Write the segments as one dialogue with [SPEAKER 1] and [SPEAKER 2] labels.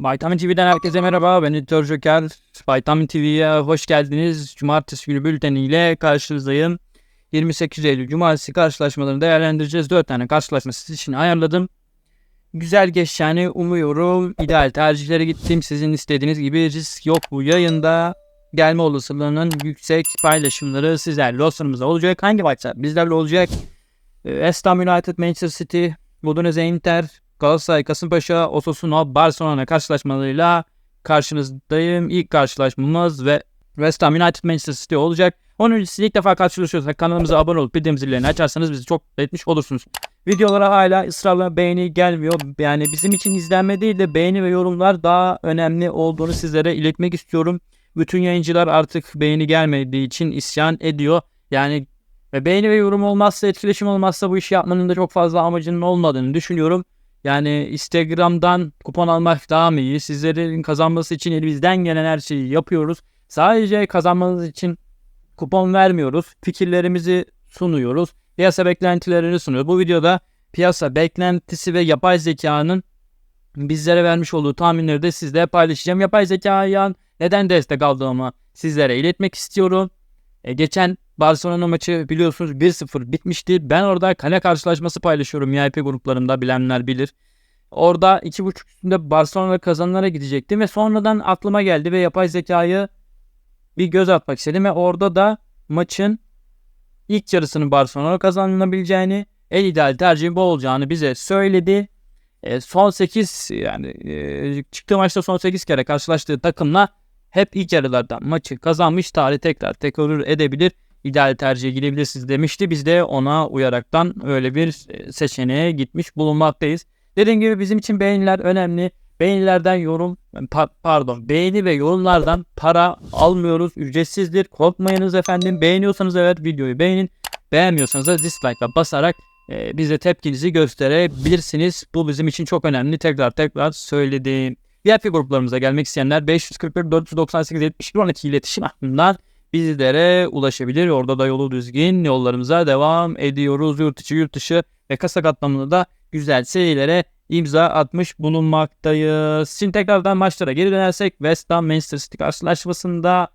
[SPEAKER 1] Vitamin TV'den herkese merhaba. Ben Editör Joker. Vitamin TV'ye hoş geldiniz. Cumartesi günü bülteniyle karşınızdayım. 28 Eylül Cumartesi karşılaşmalarını değerlendireceğiz. 4 tane karşılaşma sizin için ayarladım. Güzel geçeceğini umuyorum. İdeal tercihlere gittim. Sizin istediğiniz gibi risk yok bu yayında. Gelme olasılığının yüksek paylaşımları sizlerle dostlarımızla olacak. Hangi maçlar bizlerle olacak? Ee, West Ham United, Manchester City, Udinese Inter, Galatasaray, Kasımpaşa, Osasuna, Barcelona karşılaşmalarıyla karşınızdayım. İlk karşılaşmamız ve West Ham United Manchester City olacak. Onun için ilk defa karşılaşıyorsak kanalımıza abone olup bildirim zillerini açarsanız bizi çok etmiş olursunuz. Videolara hala ısrarla beğeni gelmiyor. Yani bizim için izlenme değil de beğeni ve yorumlar daha önemli olduğunu sizlere iletmek istiyorum. Bütün yayıncılar artık beğeni gelmediği için isyan ediyor. Yani beğeni ve yorum olmazsa, etkileşim olmazsa bu işi yapmanın da çok fazla amacının olmadığını düşünüyorum. Yani Instagram'dan kupon almak daha mı iyi? Sizlerin kazanması için elimizden gelen her şeyi yapıyoruz. Sadece kazanmanız için kupon vermiyoruz. Fikirlerimizi sunuyoruz. Piyasa beklentilerini sunuyoruz. Bu videoda piyasa beklentisi ve yapay zekanın bizlere vermiş olduğu tahminleri de sizle paylaşacağım. Yapay zekaya neden destek aldığımı sizlere iletmek istiyorum. E, geçen Barcelona maçı biliyorsunuz 1-0 bitmişti. Ben orada kale karşılaşması paylaşıyorum VIP gruplarında bilenler bilir. Orada 2.5 üstünde Barcelona kazanlara gidecektim ve sonradan aklıma geldi ve yapay zekayı bir göz atmak istedim ve orada da maçın ilk yarısının Barcelona kazanılabileceğini, en ideal tercihin bu olacağını bize söyledi. E, son 8 yani e, çıktığı maçta son 8 kere karşılaştığı takımla hep ilk yarılardan maçı kazanmış. Tarih tekrar tekrar edebilir. İdeal tercihe gidebilirsiniz demişti. Biz de ona uyaraktan öyle bir e, seçeneğe gitmiş bulunmaktayız. Dediğim gibi bizim için beğeniler önemli. Beğenilerden yorum pa- pardon beğeni ve yorumlardan para almıyoruz. Ücretsizdir. Korkmayınız efendim. Beğeniyorsanız evet videoyu beğenin. Beğenmiyorsanız da dislike'a basarak e, bize tepkinizi gösterebilirsiniz. Bu bizim için çok önemli. Tekrar tekrar söyledim. VIP gruplarımıza gelmek isteyenler 541 498 72 12 iletişim hattından bizlere ulaşabilir. Orada da yolu düzgün yollarımıza devam ediyoruz. Yurt içi yurt dışı ve kasa katlamında da güzel serilere imza atmış bulunmaktayız. Şimdi tekrardan maçlara geri dönersek West Ham Manchester City karşılaşmasında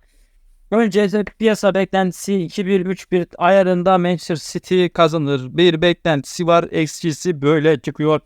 [SPEAKER 1] önce piyasa beklentisi 2-1-3-1 ayarında Manchester City kazanır. Bir beklentisi var. Eksisi böyle çıkıyor.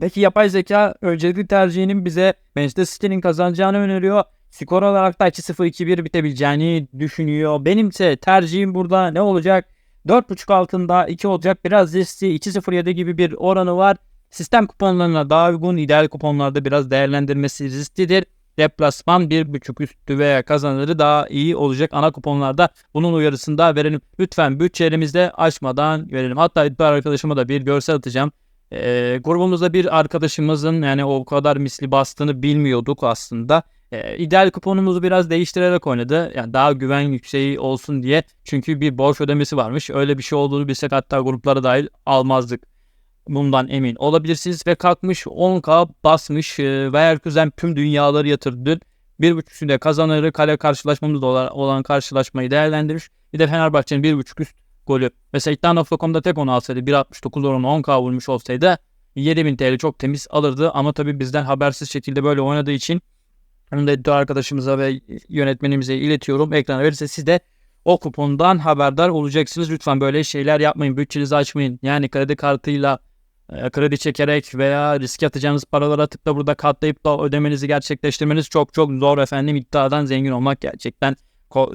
[SPEAKER 1] Peki yapay zeka öncelikli tercihinin bize Manchester City'nin kazanacağını öneriyor. Skor olarak da 2-0-2-1 bitebileceğini düşünüyor. Benimse tercihim burada ne olacak? 4.5 altında 2 olacak. Biraz riskli 2-0-7 gibi bir oranı var. Sistem kuponlarına daha uygun. ideal kuponlarda biraz değerlendirmesi risklidir. Deplasman 1.5 üstü veya kazanırı daha iyi olacak. Ana kuponlarda bunun uyarısını da verelim. Lütfen bütçelerimizde aşmadan verelim. Hatta bir arkadaşıma da bir görsel atacağım. E, grubumuzda bir arkadaşımızın yani o kadar misli bastığını bilmiyorduk aslında. E, ideal kuponumuzu biraz değiştirerek oynadı. Yani daha güven yükseği olsun diye. Çünkü bir borç ödemesi varmış. Öyle bir şey olduğunu bilsek hatta gruplara dahil almazdık. Bundan emin olabilirsiniz. Ve kalkmış 10k basmış. E, Leverkusen tüm dünyaları yatırdı. Bir buçuk kazanırı kale karşılaşmamızda olan karşılaşmayı değerlendirmiş. Bir de Fenerbahçe'nin bir buçuk üst golü. Mesela iddia.com'da tek onu alsaydı 1.69 oranı 10k vurmuş olsaydı 7000 TL çok temiz alırdı. Ama tabii bizden habersiz şekilde böyle oynadığı için onu da iddia arkadaşımıza ve yönetmenimize iletiyorum. Ekrana verirse siz de o kupondan haberdar olacaksınız. Lütfen böyle şeyler yapmayın. Bütçenizi açmayın. Yani kredi kartıyla e, kredi çekerek veya riske atacağınız paraları atıp da burada katlayıp da ödemenizi gerçekleştirmeniz çok çok zor efendim. İddiadan zengin olmak gerçekten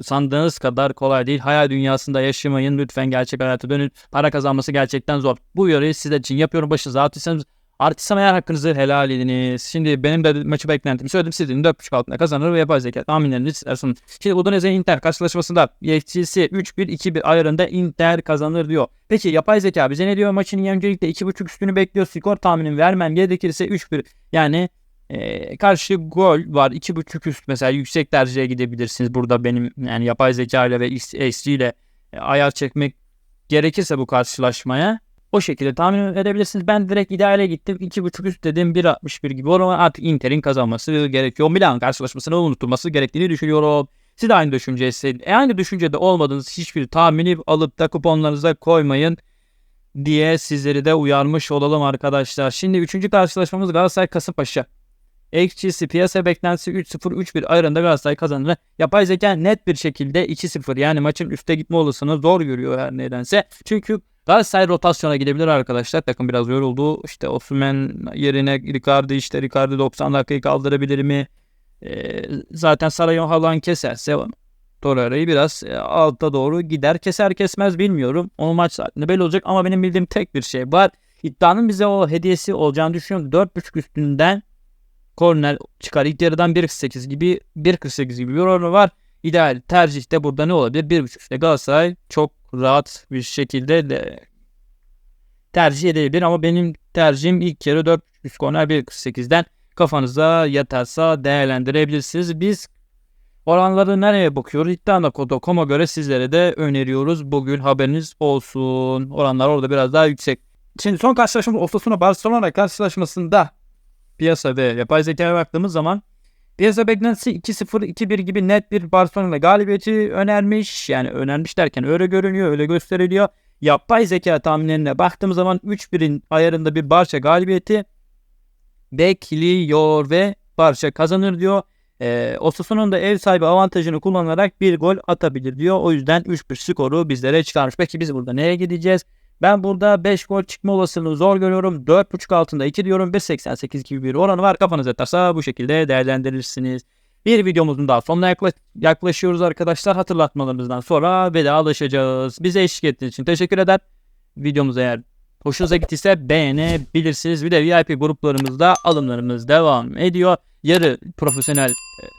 [SPEAKER 1] sandığınız kadar kolay değil. Hayal dünyasında yaşamayın. Lütfen gerçek hayata dönün. Para kazanması gerçekten zor. Bu uyarıyı sizler için yapıyorum. Başınızı atıysanız Artistsam eğer hakkınızı helal ediniz. Şimdi benim de maçı beklentim söyledim. Sizin 4.5 altında kazanır ve yapay zeka tahminlerini sizler sunun. Şimdi Udinese Inter karşılaşmasında yetkisi 3-1-2-1 ayarında Inter kazanır diyor. Peki yapay zeka bize ne diyor? Maçın öncelikle 2.5 üstünü bekliyor. Skor tahminim vermem gerekirse 3-1 yani e, karşı gol var. 2.5 üst mesela yüksek tercihe gidebilirsiniz. Burada benim yani yapay zeka ile ve SC ile ayar çekmek gerekirse bu karşılaşmaya o şekilde tahmin edebilirsiniz. Ben direkt ideale gittim. 2.5 üst dedim 1.61 gibi. O zaman artık Inter'in kazanması gerekiyor. Milan karşılaşmasını unutulması gerektiğini düşünüyorum. Siz de aynı düşüncesi. E, aynı düşüncede olmadığınız hiçbir tahmini alıp da kuponlarınıza koymayın diye sizleri de uyarmış olalım arkadaşlar. Şimdi 3. karşılaşmamız Galatasaray Kasımpaşa. XG'si piyasa beklentisi 3-0-3-1 ayarında Galatasaray kazanır. Yapay zeka net bir şekilde 2-0 yani maçın üste gitme olasılığını zor görüyor her nedense. Çünkü Galatasaray rotasyona gidebilir arkadaşlar. Takım biraz yoruldu. İşte Osimhen yerine Ricardo işte Ricardo 90 dakikayı kaldırabilir mi? Ee, zaten Sarayon halan keserse Torreira'yı biraz e, alta doğru gider. Keser kesmez bilmiyorum. O maç saatinde belli olacak ama benim bildiğim tek bir şey var. İddianın bize o hediyesi olacağını düşünüyorum. 4.5 üstünden korner çıkar. İlk yarıdan 1.48 gibi 1.48 gibi bir oranı var. İdeal tercih de burada ne olabilir? 1.5 üstte Galatasaray çok rahat bir şekilde de tercih edebilir ama benim tercihim ilk yarı 4 üst korner 1.48'den kafanıza yatarsa değerlendirebilirsiniz. Biz oranları nereye bakıyoruz? İddia.com'a göre sizlere de öneriyoruz. Bugün haberiniz olsun. Oranlar orada biraz daha yüksek. Şimdi son karşılaşmamız Osasuna Barcelona karşılaşmasında piyasa ve yapay zekaya baktığımız zaman piyasa beklentisi 2-0 2-1 gibi net bir Barcelona galibiyeti önermiş. Yani önermiş derken öyle görünüyor, öyle gösteriliyor. Yapay zeka tahminlerine baktığımız zaman 3-1'in ayarında bir Barça galibiyeti bekliyor ve Barça kazanır diyor. Ee, Osasuna'nın da ev sahibi avantajını kullanarak bir gol atabilir diyor. O yüzden 3-1 skoru bizlere çıkarmış. Peki biz burada nereye gideceğiz? Ben burada 5 gol çıkma olasılığını zor görüyorum. 4.5 altında 2 diyorum. 1.88 gibi bir oranı var. Kafanız yatarsa bu şekilde değerlendirirsiniz. Bir videomuzun daha sonuna yaklaş- yaklaşıyoruz arkadaşlar. Hatırlatmalarımızdan sonra vedalaşacağız. Bize eşlik ettiğiniz için teşekkür eder. Videomuz eğer hoşunuza gittiyse beğenebilirsiniz. Bir de VIP gruplarımızda alımlarımız devam ediyor. Yarı profesyonel e,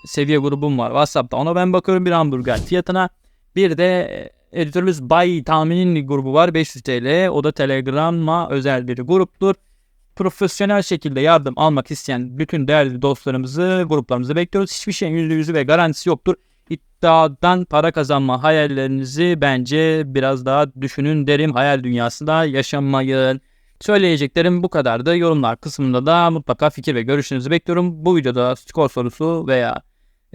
[SPEAKER 1] seviye grubum var. WhatsApp'ta ona ben bakıyorum bir hamburger fiyatına. Bir de e, editörümüz Bay Tahmin'in grubu var 500 TL. O da Telegram'a özel bir gruptur. Profesyonel şekilde yardım almak isteyen bütün değerli dostlarımızı gruplarımıza bekliyoruz. Hiçbir şeyin %100'ü ve garantisi yoktur. İddiadan para kazanma hayallerinizi bence biraz daha düşünün derim. Hayal dünyasında yaşamayın. Söyleyeceklerim bu kadardı. Yorumlar kısmında da mutlaka fikir ve görüşlerinizi bekliyorum. Bu videoda skor sorusu veya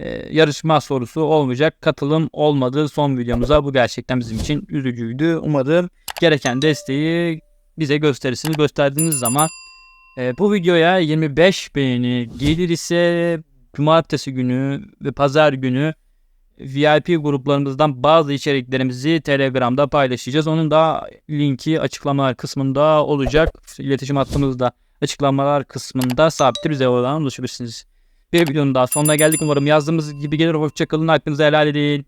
[SPEAKER 1] e, yarışma sorusu olmayacak. Katılım olmadı son videomuza. Bu gerçekten bizim için üzücüydü. Umarım gereken desteği bize gösterirsiniz. Gösterdiğiniz zaman e, bu videoya 25 beğeni gelir ise cumartesi günü ve pazar günü VIP gruplarımızdan bazı içeriklerimizi Telegram'da paylaşacağız. Onun da linki açıklamalar kısmında olacak. İletişim hattımızda açıklamalar kısmında sabit bize oradan ulaşabilirsiniz. Bir videonun daha sonuna geldik. Umarım yazdığımız gibi gelir. Hoşçakalın. Hakkınızı helal edin.